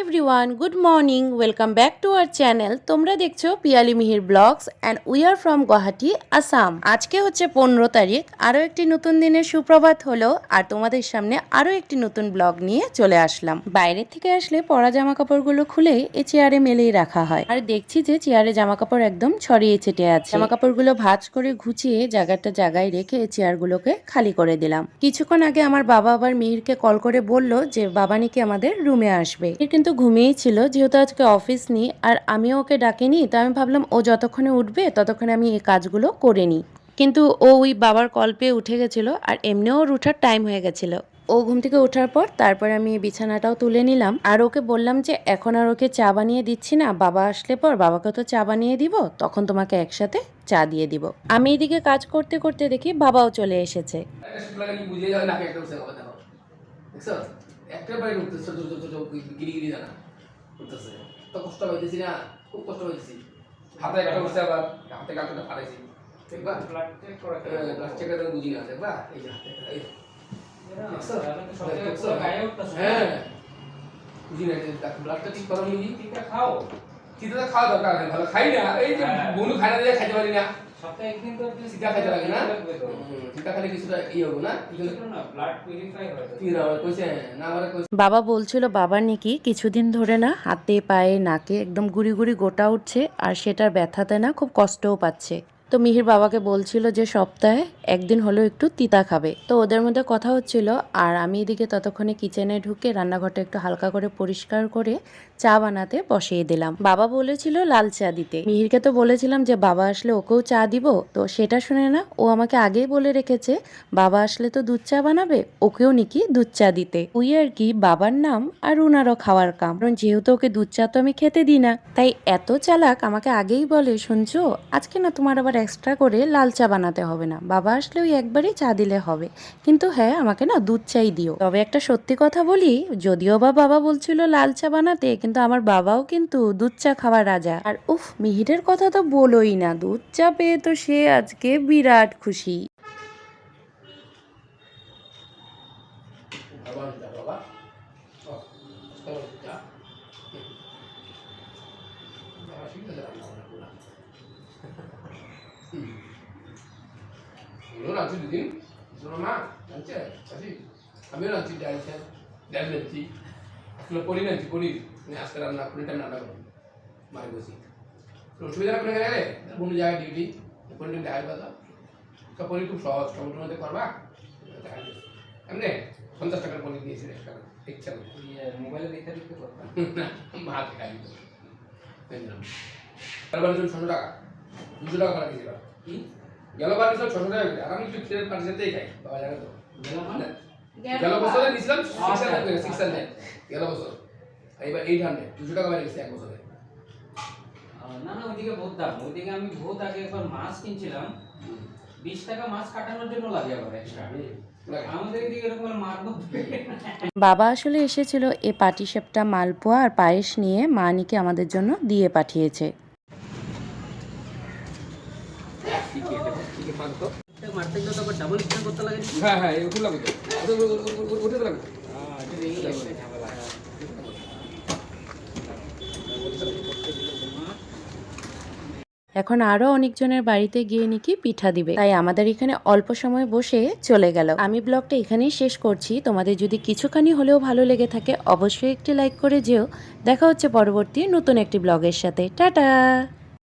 Everyone good morning welcome back to our channel তোমরা দেখছ Piyali Mihir blogs and we are from Guwahati Assam আজকে হচ্ছে পনেরো তারিখ। আরও একটি নতুন দিনের সুপ্রভাত হলো, আর তোমাদের সামনে আরও একটি নতুন ব্লগ নিয়ে চলে আসলাম। বাইরের থেকে আসলে পরা জামা কাপড়গুলো খুলে এ চেয়ারে মেলেই রাখা হয়। আর দেখছি যে চেয়ারে জামা কাপড় একদম ছড়িয়ে ছিটে আছে। জামা কাপড়গুলো ভাঁজ করে ঘুচিয়ে জায়গাটা জায়গায় রেখে এই চেয়ারগুলোকে খালি করে দিলাম। কিছুক্ষণ আগে আমার বাবা আবার মিহিরকে কল করে বলল যে, বাবা নাকি আমাদের রুমে আসবে। কিন্তু ঘুমিয়েই ছিল। যেহেতু আজকে অফিস নি আর আমিও ওকে ডাকিনি, তো আমি ভাবলাম ও যতক্ষণে উঠবে, ততক্ষণে আমি এই কাজগুলো করে নিই। কিন্তু ও ওই বাবার কল পেয়ে উঠে গেছিল, আর এমনিও ওর উঠার টাইম হয়ে গেছিল। ও ঘুম থেকে ওঠার পর তারপরে আমি বিছানাটাও তুলে নিলাম। আর ওকে বললাম যে, এখন আর ওকে চা বানিয়ে দিচ্ছি না, বাবা আসলে পর বাবাকে তো চা বানিয়ে দিব, তখন তোমাকে একসাথে চা দিয়ে দিব। আমি এদিকে কাজ করতে করতে দেখি বাবাও চলে এসেছে। একটা একেবারে উঠতেছে ছোট ছোট ছোট গিরি গিরি জানা। উঠতেছে। তো কষ্ট পাইতেছি না খুব কষ্ট পাইতেছি। হাতে একটা উঠছে আবার হাতে কাঁটাটা ফাটাইছি। দেখবা? বুঝি না দেখবা? এই যে হাতে? হ্যাঁ। বুঝি না ব্লাডটা ঠিক করা নিবি খাও। চিন্তা খাওয়া দরকার ভালো খাই না। এই যে হ্যাঁ। বনু খাই না খাইতে পারি না। সপ্তাহে আপনি খাইতে লাগে না? কিছুটা হব না? ব্লাড পিউরিফাই হয় কইছে না আমার বাবা বলছিল বাবা নাকি কিছুদিন ধরে না হাতে পায়ে নাকে একদম গুড়ি গুড়ি গোটা উঠছে আর সেটার ব্যথাতে না খুব কষ্টও পাচ্ছে। তো মিহির বাবাকে বলছিল যে সপ্তাহে একদিন হলেও একটু তিতা খাবে। তো ওদের মধ্যে কথা হচ্ছিল, আর আমি এদিকে ততক্ষণে কিচেনে ঢুকে রান্নাঘরটা একটু হালকা করে পরিষ্কার করে চা বানাতে বসিয়ে দিলাম। বাবা বলেছিল লাল চা দিতে। মিহিরকে তো বলেছিলাম যে বাবা আসলে ওকেও চা দিব, তো সেটা শুনে না ও আমাকে আগেই বলে রেখেছে, বাবা আসলে তো দুধ চা বানাবে, ওকেও নাকি দুধ চা দিতে। ওই আর কি, বাবার নাম আর উনারও খাওয়ার কাম। কারণ যেহেতু ওকে দুধ চা তো আমি খেতে দিই না, তাই এত চালাক আমাকে আগেই বলে, শুনছো? আজকে না তোমার আবার এক্সট্রা করে লাল চা বানাতে হবে না। বাবা আসলে ওই একবারই চা দিলে হবে। কিন্তু হ্যাঁ আমাকে না দুধ চাই দিও। তবে একটা সত্যি কথা বলি, যদিও বা বাবা বলছিল লাল চা বানাতে, কিন্তু আমার বাবাও কিন্তু দুধ চা খাওয়ার রাজা। আর উফ, মিহিরের কথা তো বলোই না। দুধ চা পেয়ে তো সে আজকে বিরাট খুশি। যা বাবা শিখতে যা রান্না বান্না করা এগুলো রাঁধছি দুদিন শোনো মা জানছে আসি আমিও রাঁধছি ডাল ডাল রাঁধছি আসলে পনির রাঁধছি পনির আমি আজকে রান্না পনিরটা রান্না করব মারে বসি তো অসুবিধা না করে গেলে কোনো জায়গায় ডিউটি পনির দেখাই কথা তো পনির খুব সহজ টমেটোর মধ্যে করবা এমনি পঞ্চাশ টাকার পনির দিয়েছি এক টাকা ইচ্ছা করে মোবাইলে দেখে দেখতে করতাম ভাত খাই গেলবার জন্য ছশো টাকা দুশো টাকা ভাড়া দিয়েছিল নিয়েছিল ছশো টাকা আর আমি সাথেই খাই বাবা জানে তো। মানে? গেল বছরে নিয়েছিলাম সিক্স হান্ড্রেড সিক্স হান্ড্রেড গেল বছর। এইট হান্ড্রেড দুশো টাকা বাড়ি গেছে এক বছরে। না না ওইদিকে বহুত দাম। ওইদিকে আমি বহুত আগে একবার মাছ কিনছিলাম। বিশ টাকা মাছ কাটানোর জন্য লাগে আবার এক্সট্রা বাবা আসলে এসেছিল এ পাটিসাপটা মালপোয়া আর পায়েস নিয়ে মা নিকে আমাদের জন্য দিয়ে পাঠিয়েছে মারতে গেলে তো আবার ডাবল স্ট্যান্ড করতে লাগে হ্যাঁ হ্যাঁ লাগবে লাগবে। এখন আরও অনেকজনের বাড়িতে গিয়ে নাকি পিঠা দিবে। তাই আমাদের এখানে অল্প সময় বসে চলে গেল। আমি ব্লগটা এখানেই শেষ করছি। তোমাদের যদি কিছুখানি হলেও ভালো লেগে থাকে অবশ্যই একটি লাইক করে যেও। দেখা হচ্ছে পরবর্তী নতুন একটি ব্লগের সাথে। টাটা!